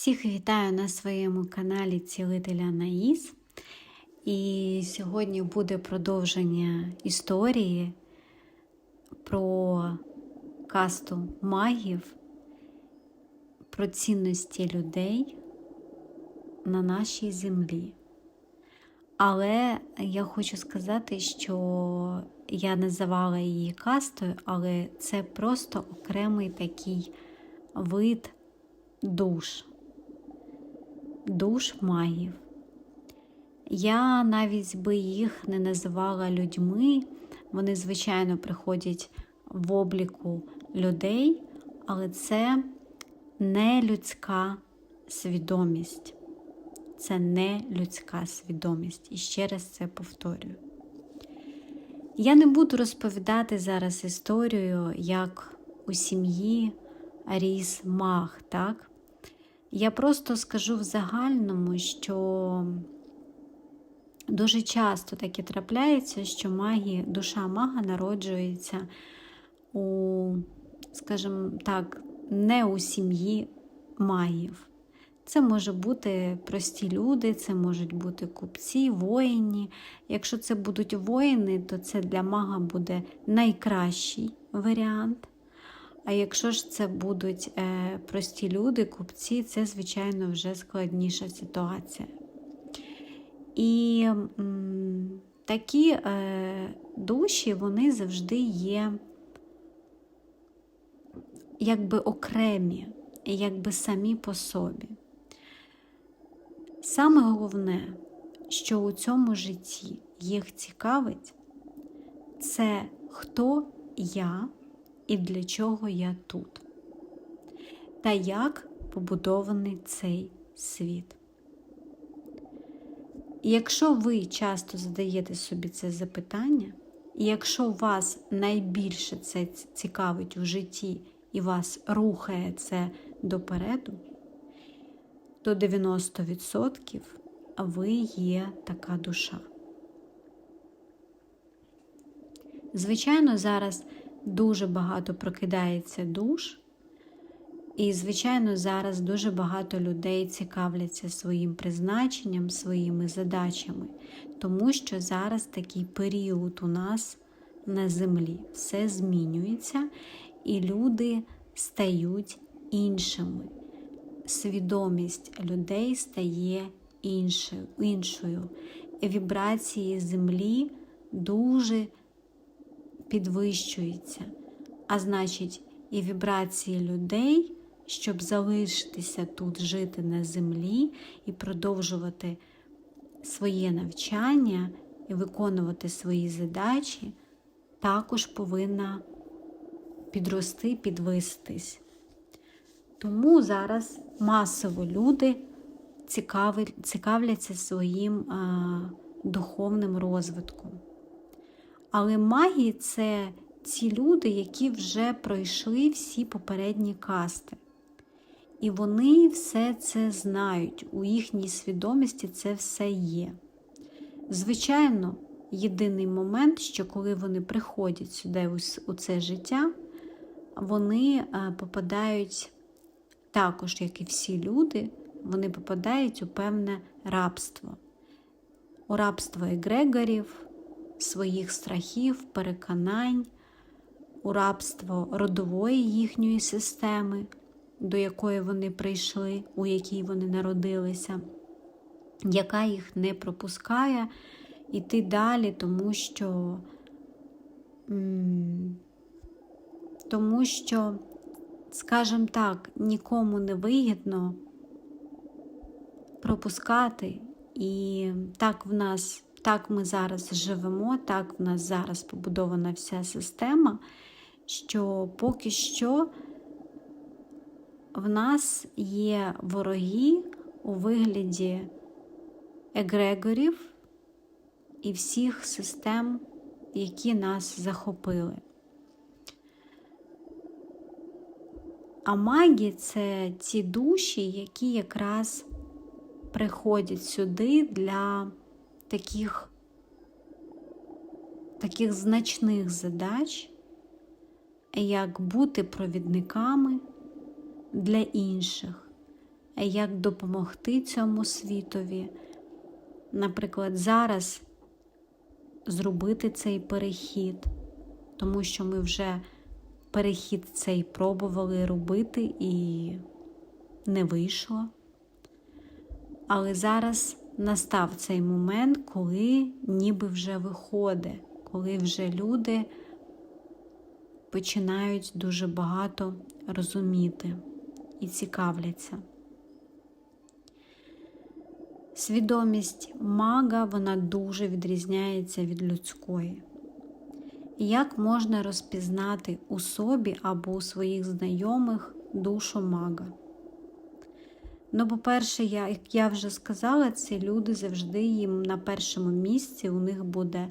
Всіх вітаю на своєму каналі Цілителя Наїз. І сьогодні буде продовження історії про касту магів, про цінності людей на нашій землі. Але я хочу сказати, що я називала її кастою, але це просто окремий такий вид душ душ магів. Я навіть би їх не називала людьми. Вони, звичайно, приходять в обліку людей, але це не людська свідомість. Це не людська свідомість. І ще раз це повторюю. Я не буду розповідати зараз історію, як у сім'ї ріс маг, так? Я просто скажу в загальному, що дуже часто таке трапляється, що магія, душа мага народжується у, скажімо так, не у сім'ї магів. Це може бути прості люди, це можуть бути купці, воїні. Якщо це будуть воїни, то це для мага буде найкращий варіант. А якщо ж це будуть е, прості люди, купці, це, звичайно, вже складніша ситуація. І такі е, душі, вони завжди є якби окремі, якби самі по собі. Саме головне, що у цьому житті їх цікавить, це хто я і для чого я тут, та як побудований цей світ. Якщо ви часто задаєте собі це запитання, і якщо вас найбільше це цікавить у житті і вас рухає це допереду, то 90% ви є така душа. Звичайно, зараз дуже багато прокидається душ, і, звичайно, зараз дуже багато людей цікавляться своїм призначенням, своїми задачами, тому що зараз такий період у нас на землі. Все змінюється, і люди стають іншими. Свідомість людей стає іншою. Вібрації землі дуже підвищується, а значить, і вібрації людей, щоб залишитися тут, жити на землі і продовжувати своє навчання і виконувати свої задачі, також повинна підрости, підвистись. Тому зараз масово люди цікавляться своїм духовним розвитком. Але маги це ці люди, які вже пройшли всі попередні касти. І вони все це знають, у їхній свідомості це все є. Звичайно, єдиний момент, що коли вони приходять сюди у це життя, вони е, попадають також, як і всі люди, вони попадають у певне рабство. У рабство егрегорів, своїх страхів, переконань, у рабство родової їхньої системи, до якої вони прийшли, у якій вони народилися, яка їх не пропускає іти далі, тому що, тому що, скажімо так, нікому не вигідно пропускати, і так в нас так ми зараз живемо, так в нас зараз побудована вся система, що поки що в нас є вороги у вигляді егрегорів і всіх систем, які нас захопили. А магі це ті душі, які якраз приходять сюди для таких, таких значних задач, як бути провідниками для інших, як допомогти цьому світові. Наприклад, зараз зробити цей перехід, тому що ми вже перехід цей пробували робити і не вийшло. Але зараз настав цей момент, коли ніби вже виходить, коли вже люди починають дуже багато розуміти і цікавляться. Свідомість мага вона дуже відрізняється від людської. Як можна розпізнати у собі або у своїх знайомих душу мага? Ну, по-перше, я, як я вже сказала, ці люди завжди їм на першому місці у них буде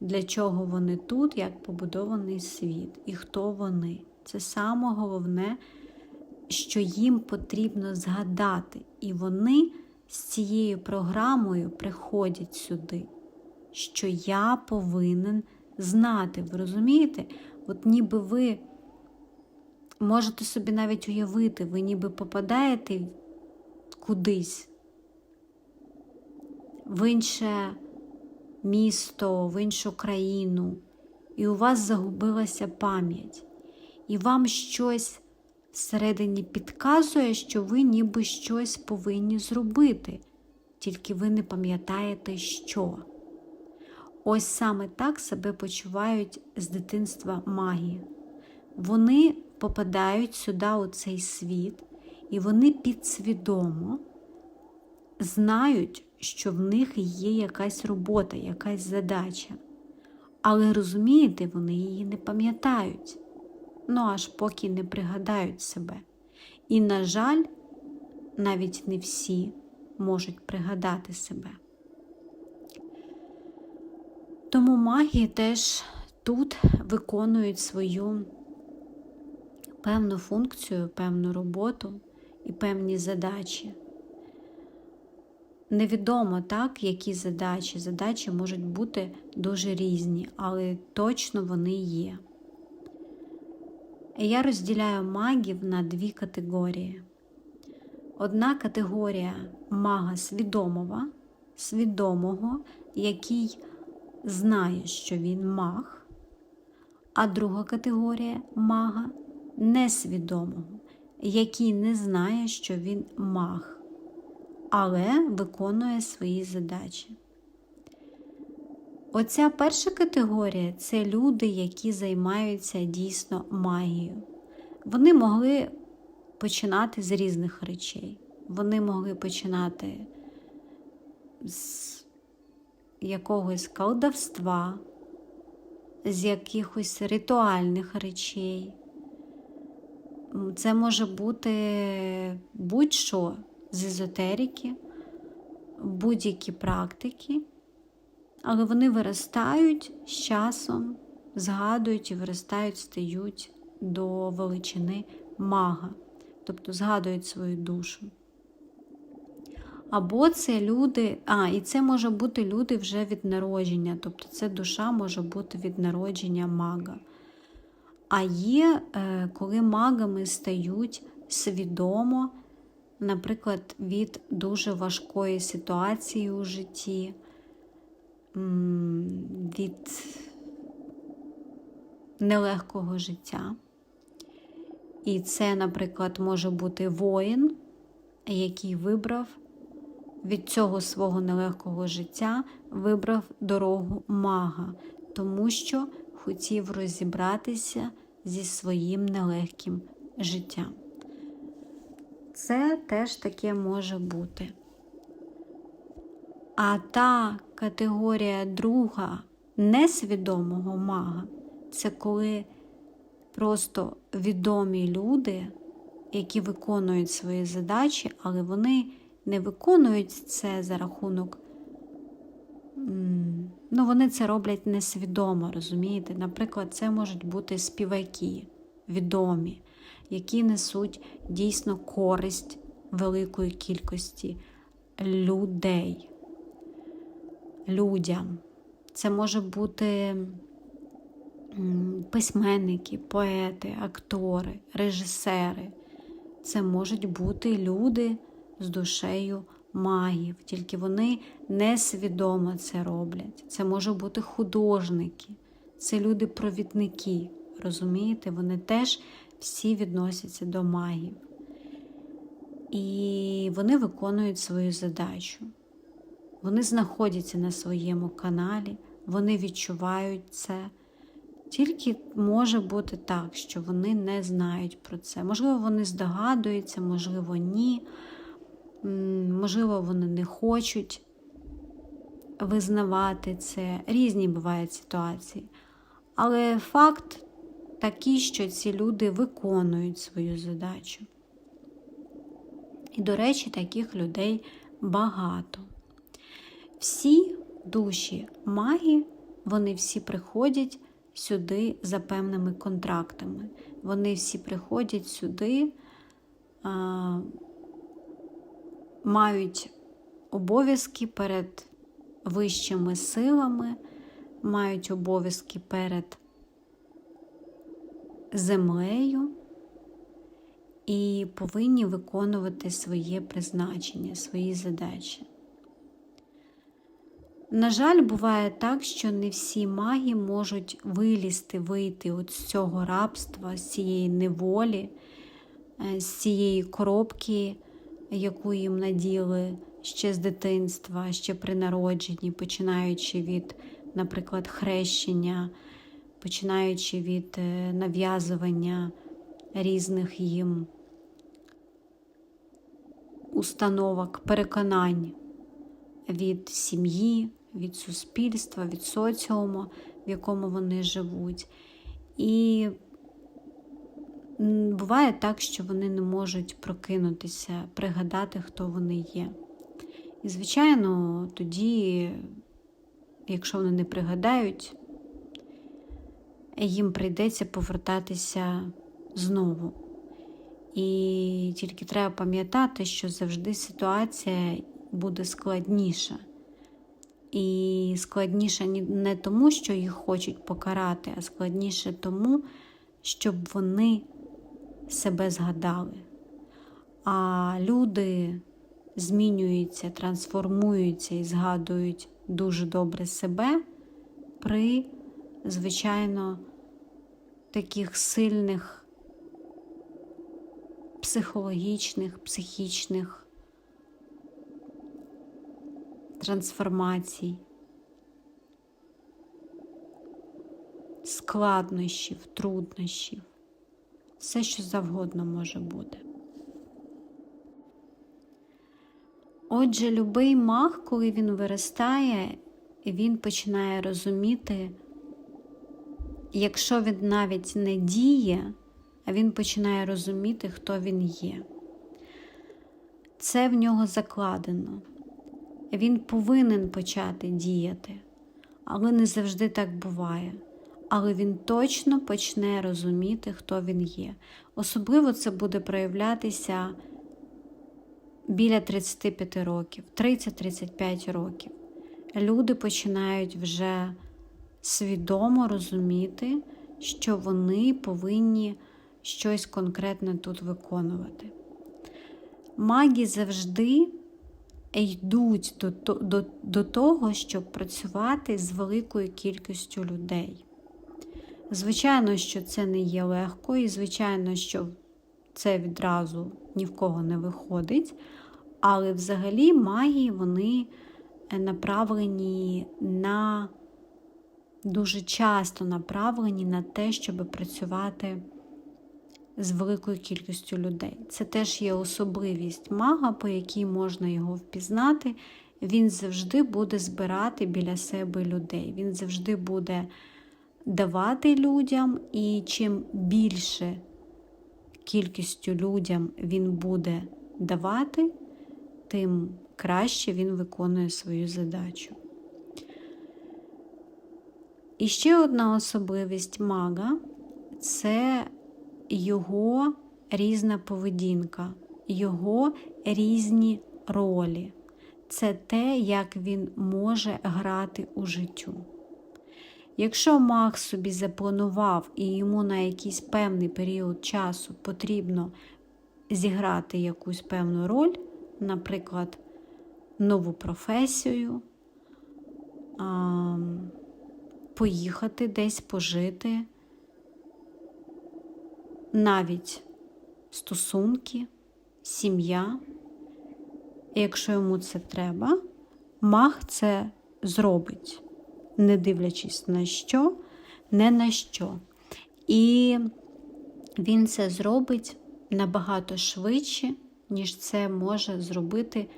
для чого вони тут, як побудований світ і хто вони. Це саме головне, що їм потрібно згадати. І вони з цією програмою приходять сюди, що я повинен знати. Ви розумієте? От ніби ви можете собі навіть уявити, ви ніби попадаєте кудись в інше місто, в іншу країну, і у вас загубилася пам'ять, і вам щось всередині підказує, що ви ніби щось повинні зробити, тільки ви не пам'ятаєте, що. Ось саме так себе почувають з дитинства магії. Вони попадають сюди, у цей світ, і вони підсвідомо знають, що в них є якась робота, якась задача. Але розумієте, вони її не пам'ятають, ну аж поки не пригадають себе. І, на жаль, навіть не всі можуть пригадати себе. Тому магії теж тут виконують свою певну функцію, певну роботу і певні задачі. Невідомо так, які задачі. Задачі можуть бути дуже різні, але точно вони є. Я розділяю магів на дві категорії. Одна категорія мага свідомого, свідомого, який знає, що він маг, а друга категорія мага несвідомого, який не знає, що він маг але виконує свої задачі. Оця перша категорія це люди, які займаються дійсно магією. Вони могли починати з різних речей. Вони могли починати з якогось колдовства, з якихось ритуальних речей. Це може бути будь-що з езотерики, будь-які практики, але вони виростають з часом, згадують і виростають, стають до величини мага, тобто згадують свою душу. Або це люди, а, і це може бути люди вже від народження, тобто це душа може бути від народження мага. А є, е, коли магами стають свідомо наприклад, від дуже важкої ситуації у житті, від нелегкого життя. І це, наприклад, може бути воїн, який вибрав від цього свого нелегкого життя, вибрав дорогу мага, тому що хотів розібратися зі своїм нелегким життям це теж таке може бути. А та категорія друга несвідомого мага це коли просто відомі люди, які виконують свої задачі, але вони не виконують це за рахунок. Ну, вони це роблять несвідомо, розумієте? Наприклад, це можуть бути співаки відомі, які несуть дійсно користь великої кількості людей, людям. Це може бути письменники, поети, актори, режисери. Це можуть бути люди, з душею магів, тільки вони несвідомо це роблять. Це можуть бути художники, це люди-провідники. Розумієте, вони теж всі відносяться до магів. І вони виконують свою задачу. Вони знаходяться на своєму каналі, вони відчувають це. Тільки може бути так, що вони не знають про це. Можливо, вони здогадуються, можливо, ні. Можливо, вони не хочуть визнавати це. Різні бувають ситуації. Але факт такий, що ці люди виконують свою задачу. І, до речі, таких людей багато. Всі душі маги, вони всі приходять сюди за певними контрактами. Вони всі приходять сюди, мають обов'язки перед вищими силами, мають обов'язки перед землею і повинні виконувати своє призначення, свої задачі. На жаль, буває так, що не всі маги можуть вилізти, вийти от з цього рабства, з цієї неволі, е, з цієї коробки, яку їм наділи ще з дитинства, ще при народженні, починаючи від, наприклад, хрещення, починаючи від е, нав'язування різних їм установок, переконань від сім'ї, від суспільства, від соціуму, в якому вони живуть. І буває так, що вони не можуть прокинутися, пригадати, хто вони є. І, звичайно, тоді, якщо вони не пригадають, їм прийдеться повертатися знову. І тільки треба пам'ятати, що завжди ситуація буде складніша. І складніше не тому, що їх хочуть покарати, а складніше тому, щоб вони себе згадали. А люди змінюються, трансформуються і згадують дуже добре себе при, звичайно, таких сильних психологічних, психічних трансформацій, складнощів, труднощів, все, що завгодно може бути. Отже, любий маг, коли він виростає, він починає розуміти, якщо він навіть не діє, а він починає розуміти, хто він є. Це в нього закладено. Він повинен почати діяти, але не завжди так буває. Але він точно почне розуміти, хто він є. Особливо це буде проявлятися біля 35 років, 30-35 років. Люди починають вже свідомо розуміти, що вони повинні щось конкретне тут виконувати. Маги завжди йдуть до, до, до того, щоб працювати з великою кількістю людей. Звичайно, що це не є легко, і звичайно, що це відразу ні в кого не виходить. Але взагалі магії вони направлені на дуже часто направлені на те, щоб працювати з великою кількістю людей. Це теж є особливість мага, по якій можна його впізнати. Він завжди буде збирати біля себе людей. Він завжди буде давати людям, і чим більше кількістю людям він буде давати, тим краще він виконує свою задачу. І ще одна особливість мага це його різна поведінка, його різні ролі. Це те, як він може грати у життю. Якщо маг собі запланував і йому на якийсь певний період часу потрібно зіграти якусь певну роль наприклад, нову професію, поїхати десь пожити, навіть стосунки, сім'я. Якщо йому це треба, маг це зробить, не дивлячись на що, не на що. І він це зробить набагато швидше, ніж це може зробити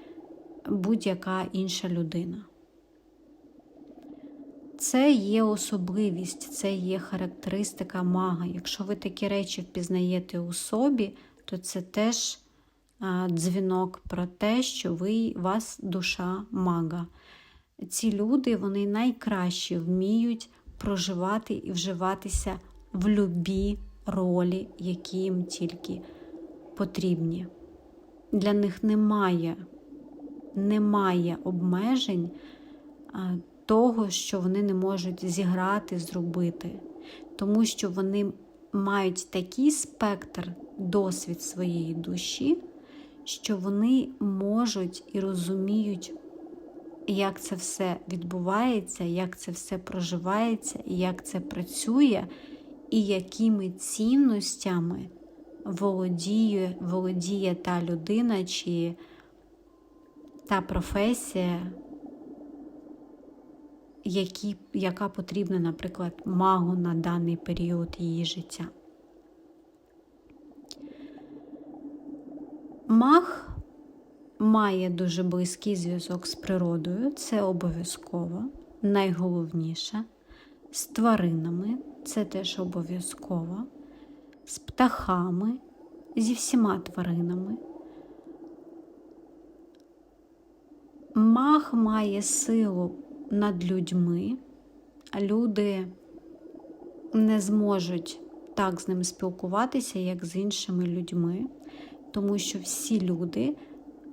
будь-яка інша людина. Це є особливість, це є характеристика мага. Якщо ви такі речі впізнаєте у собі, то це теж дзвінок про те, що ви, вас душа мага. Ці люди вони найкраще вміють проживати і вживатися в любі ролі, які їм тільки потрібні. Для них немає, немає обмежень того, що вони не можуть зіграти, зробити, тому що вони мають такий спектр досвід своєї душі, що вони можуть і розуміють, як це все відбувається, як це все проживається, як це працює, і якими цінностями володіє, володіє та людина чи та професія, які, яка потрібна, наприклад, магу на даний період її життя. Маг має дуже близький зв'язок з природою, це обов'язково, найголовніше, з тваринами, це теж обов'язково, з птахами, зі всіма тваринами. Маг має силу над людьми, люди не зможуть так з ним спілкуватися, як з іншими людьми, тому що всі люди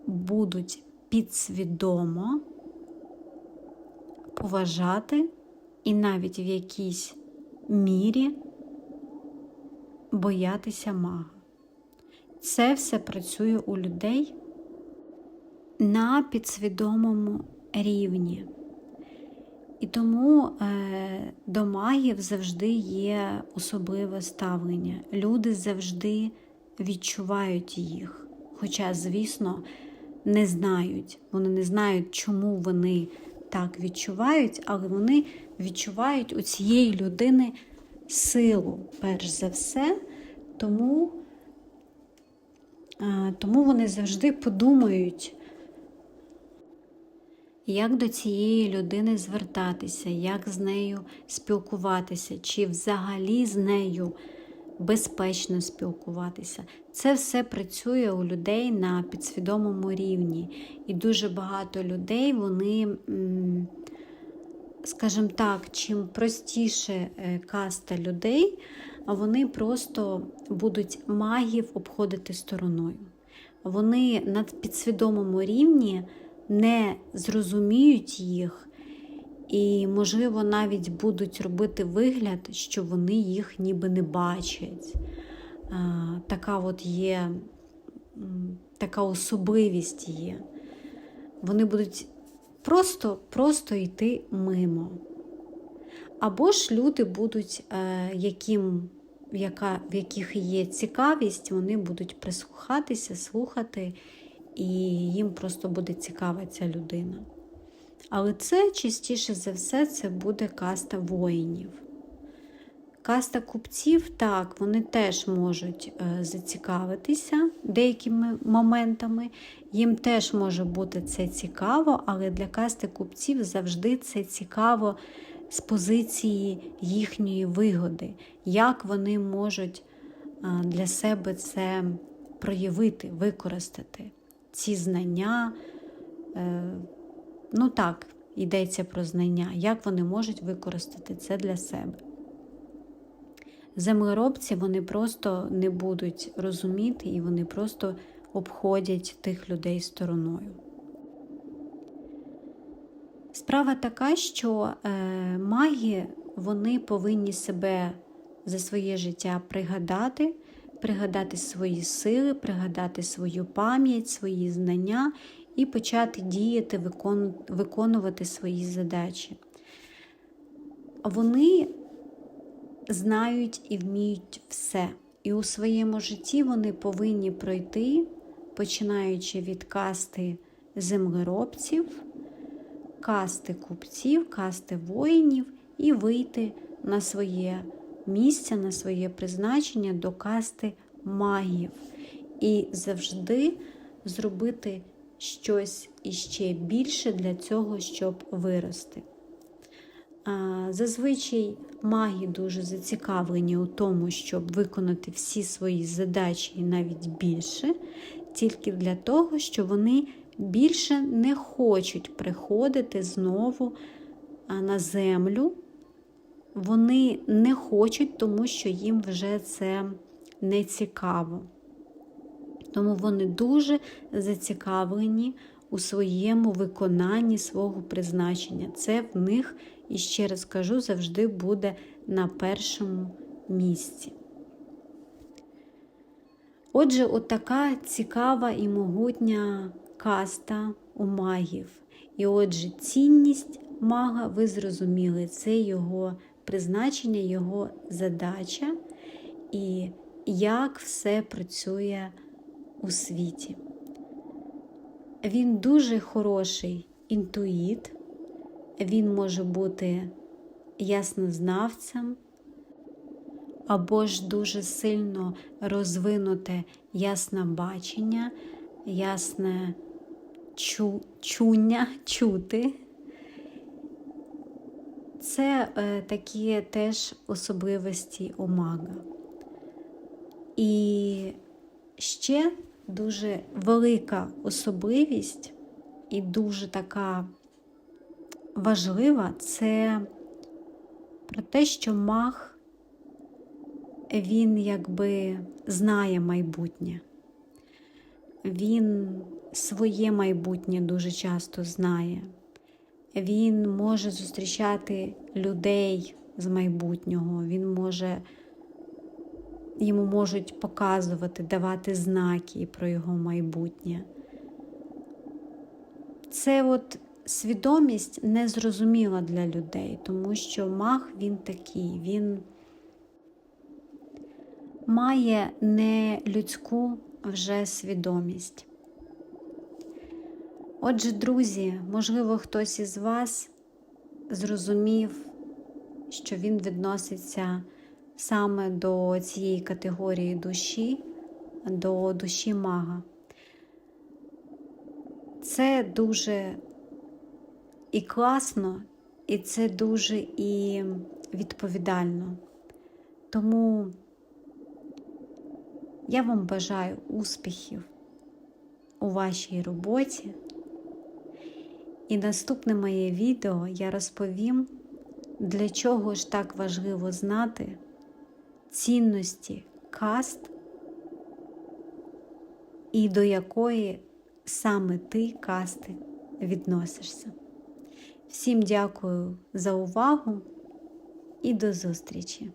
будуть підсвідомо поважати і навіть в якійсь мірі боятися мага. Це все працює у людей на підсвідомому рівні. І тому е, до магів завжди є особливе ставлення. Люди завжди відчувають їх. Хоча, звісно, не знають. Вони не знають, чому вони так відчувають, але вони відчувають у цієї людини силу, перш за все, тому, е, тому вони завжди подумають. Як до цієї людини звертатися, як з нею спілкуватися, чи взагалі з нею безпечно спілкуватися. Це все працює у людей на підсвідомому рівні. І дуже багато людей, вони, скажімо так, чим простіше е, каста людей, вони просто будуть магів обходити стороною. Вони на підсвідомому рівні не зрозуміють їх. І, можливо, навіть будуть робити вигляд, що вони їх ніби не бачать. Така от є, така особливість є. Вони будуть просто просто йти мимо. Або ж люди будуть, е, яким, яка, в яких є цікавість, вони будуть прислухатися, слухати, і їм просто буде цікава ця людина. Але це частіше за все це буде каста воїнів. Каста купців, так, вони теж можуть е, зацікавитися деякими моментами. Їм теж може бути це цікаво, але для касти купців завжди це цікаво з позиції їхньої вигоди, як вони можуть е, для себе це проявити, використати ці знання. Ну так, йдеться про знання, як вони можуть використати це для себе. Землеробці вони просто не будуть розуміти і вони просто обходять тих людей стороною. Справа така, що е, маги вони повинні себе за своє життя пригадати, пригадати свої сили, пригадати свою пам'ять, свої знання і почати діяти, виконувати свої задачі. Вони знають і вміють все. І у своєму житті вони повинні пройти, починаючи від касти землеробців, касти купців, касти воїнів і вийти на своє місце, на своє призначення до касти магів. І завжди зробити щось іще більше для цього, щоб вирости. Зазвичай маги дуже зацікавлені у тому, щоб виконати всі свої задачі і навіть більше, тільки для того, що вони більше не хочуть приходити знову на землю. Вони не хочуть, тому що їм вже це не цікаво. Тому вони дуже зацікавлені у своєму виконанні свого призначення. Це в них, і ще раз кажу, завжди буде на першому місці. Отже, отака цікава і могутня каста у магів. І отже, цінність мага, ви зрозуміли, це його призначення, його задача і як все працює у світі. Він дуже хороший інтуїт, він може бути яснознавцем, або ж дуже сильно розвинуте ясне бачення, ясне чу, чуння, чути. Це е, такі теж особливості у мага. І ще дуже велика особливість і дуже така важлива це про те, що маг він якби знає майбутнє. Він своє майбутнє дуже часто знає. Він може зустрічати людей з майбутнього, він може йому можуть показувати, давати знаки про його майбутнє. Це от свідомість незрозуміла для людей, тому що маг він такий, він має не людську вже свідомість. Отже, друзі, можливо, хтось із вас зрозумів, що він відноситься саме до цієї категорії душі, до душі мага. Це дуже і класно, і це дуже і відповідально. Тому я вам бажаю успіхів у вашій роботі. І наступне моє відео я розповім, для чого ж так важливо знати цінності каст і до якої саме ти касти відносишся. Всім дякую за увагу і до зустрічі!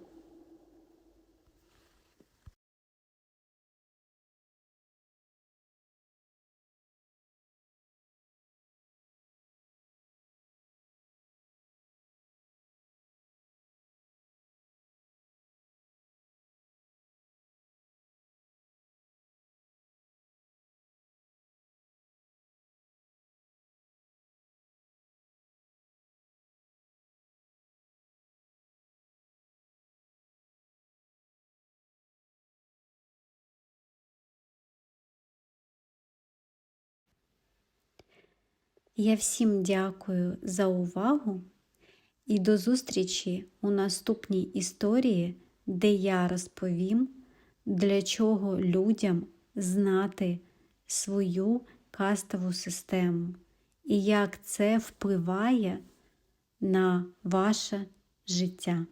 Я всім дякую за увагу і до зустрічі у наступній історії, де я розповім, для чого людям знати свою кастову систему і як це впливає на ваше життя.